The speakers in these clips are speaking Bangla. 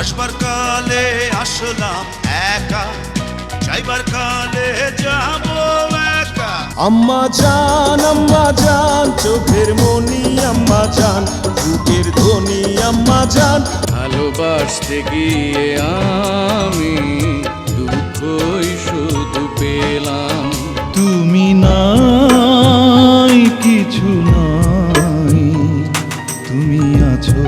আসবার কালে আসলাম একা যাইবার কালে যাব একা। আম্মা জান আম্মা জান চোখের মনি আম্মা জান বুকের ধ্বনি আম্মা জান। ভালোবাসতে গিয়ে আমি দুঃখই শুধু পেলাম। তুমি নাই কিছু নাই তুমি আছো।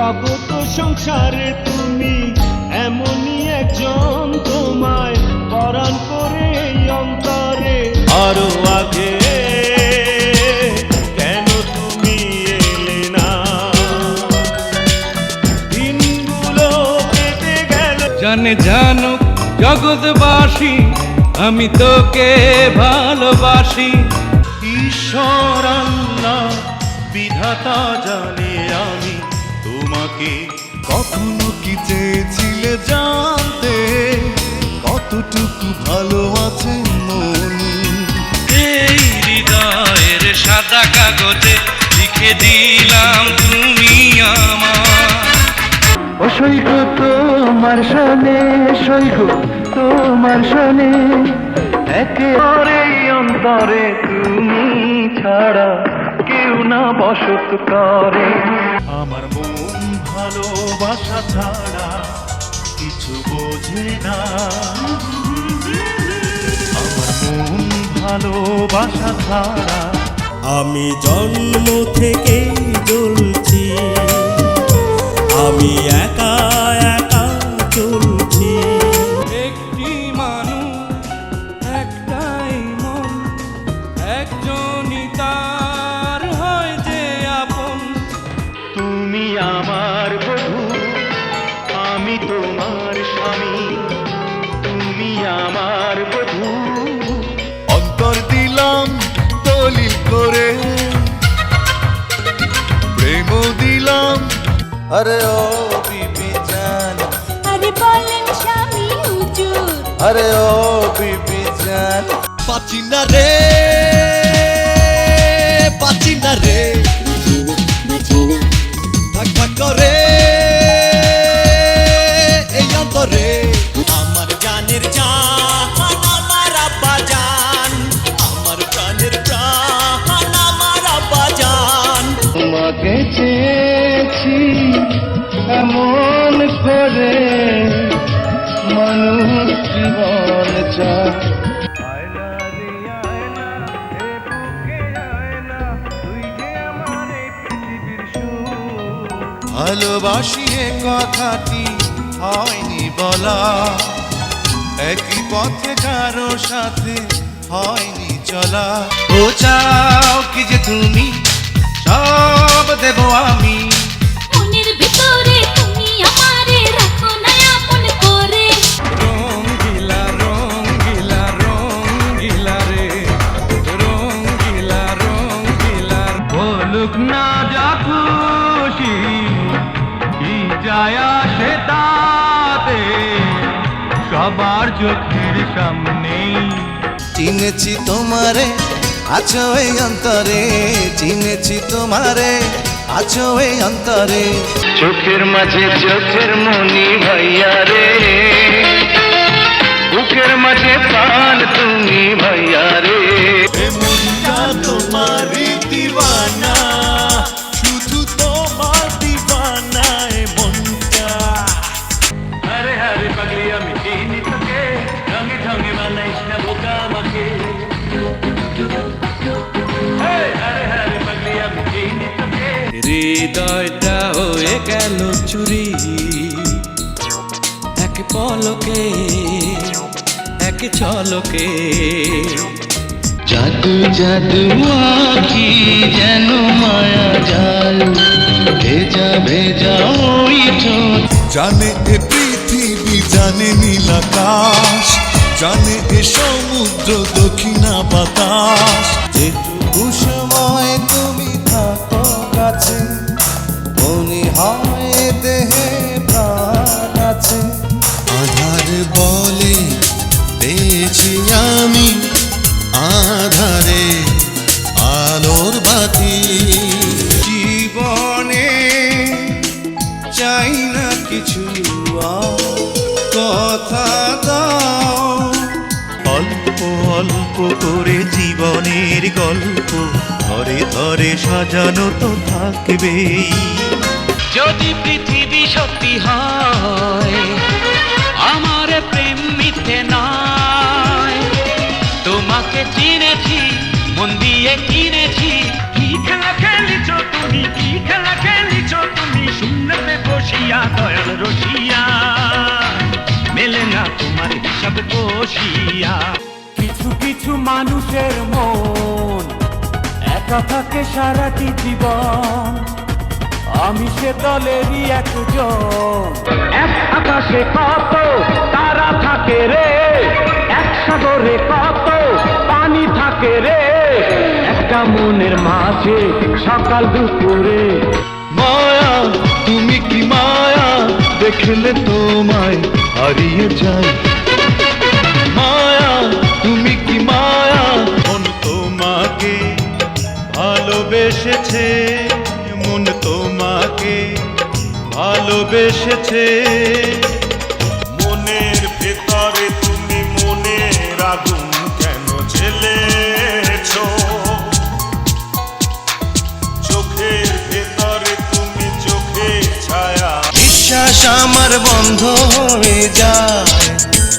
জগত সংসারে তুমি এমনই একজন তোমায় পরাণ করে অন্তরে। আরও আগে কেন তুমি এলে না? দিনগুলো কেটে গেল। জানে জানুক জগৎবাসী আমি তোকে ভালোবাসি। ঈশ্বর আল্লাহ বিধাতা জানে আমি তোমাকে কখনো কি চেয়েছিলে জানতে? কতটুকু ভালো আছে মন? এই হৃদয়ের সাদা কাগজে লিখে দিলাম তুমি আমার ও সৈক তোমার শোনে সৈক তোমার শোনে একেবারে অন্তরে তুমি ছাড়া কেউ না বসত করে। আমার মন ভালোবাসা ছাড়া কিছু বোঝে না। আমার মন ভালোবাসা ছাড়া আমি জন্ম থেকে জ্বলছি। আমি একা একা চলছি। আমি তোমার স্বামী। তুমি আমার বধূ। অন্তর দিলাম দলিল করে। প্রেম দিলাম। আরে ও বিবি জান। আরে বলেন স্বামী হুজুর। আরে ও বিবি জান। পাচ্ছি না রে পাচ্ছি না রে। এমন করে মানুষ জীবন চায়। ভালোবাসিয়ে কথাটি হয়নি বলা। একই পথে কারও সাথে হয়নি চলা। ও চাও কি যে তুমি সব দেব আমি। সবার চোখের সামনে। চিনেছি তোমারে আছো এই অন্তরে। চিনেছি তোমারে আছো এই অন্তরে। চোখের মাঝে চোখের মনি ভাইয়া রে। বুকের মাঝে প্রাণ তুমি ভাইয়া রে। হৃদয়টা হয়ে গেল চুরি। এক পলকে এক ছলকে জাদু জাদু আখি যেন মায়া জাল। ভেজা ভেজা ওই জানে এ পৃথিবী জানে নীলাকাশ জানে এ সমুদ্র দক্ষিণা বাতাস। যেটুকু সময় তুমি থাকো কাছে মনে হয় দেহে প্রাণ আছে। আধার বলে পেয়েছি আমি, আধারে আলোর বাতি। জীবনে চাই না কিছু, কথা অল্প করে জীবনের গল্প ধরে ধরে সাজানো তো থাকবেই। যদি পৃথিবী সত্যি হয়, আমার প্রেম মিথ্যে নয়। তোমাকে চিনেছি, মন দিয়ে কিনেছি। কি খেলা খেলিছ তুমি? কি খেলা খেলিছ তুমি? শূন্যতে বসিয়া দয়াল রসিয়া। মেলে না তোমার হিসাব বসিয়া। কিছু কিছু মানুষের মন একা থাকে সারাটি জীবন। আমি সে দলেরই একজন। এক আকাশে কত তারা থাকে রে? এক সাগরে কত পানি থাকে রে? একটা মনের মাঝে সকাল দুপুরে। মায়া তুমি কি মায়া? দেখলে তোমায় হারিয়ে যাই ভালোবেসেছে মন তোমাকে ভালোবেসেছে। মনের ভেতরে তুমি মনের আগুন কেন জ্বেলেছ? চোখের ভেতরে তুমি চোখের ছায়া। বিশ্বাস আমার বন্ধ হয়ে যায়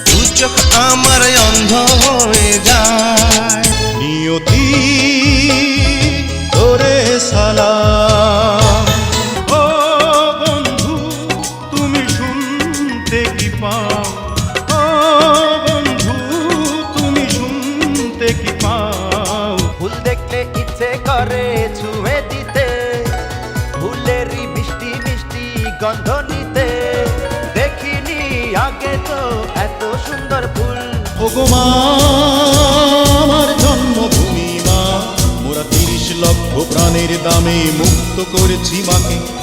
দু চোখ আমার অন্ধ হয়ে যায়। নিয়তি কি পাও? ও বন্ধু তুমি শুনতে কি পাও? ফুল দেখলে ইচ্ছে করে ছুঁয়ে দিতে ফুলেরই মিষ্টি মিষ্টি গন্ধ নিতে। দেখিনি আগে তো এত সুন্দর ফুল। ওগো মা আমার জন্মভূমি মা মোরা তিরিশ লক্ষ প্রাণের দামে মুক্ত করেছি মাকে।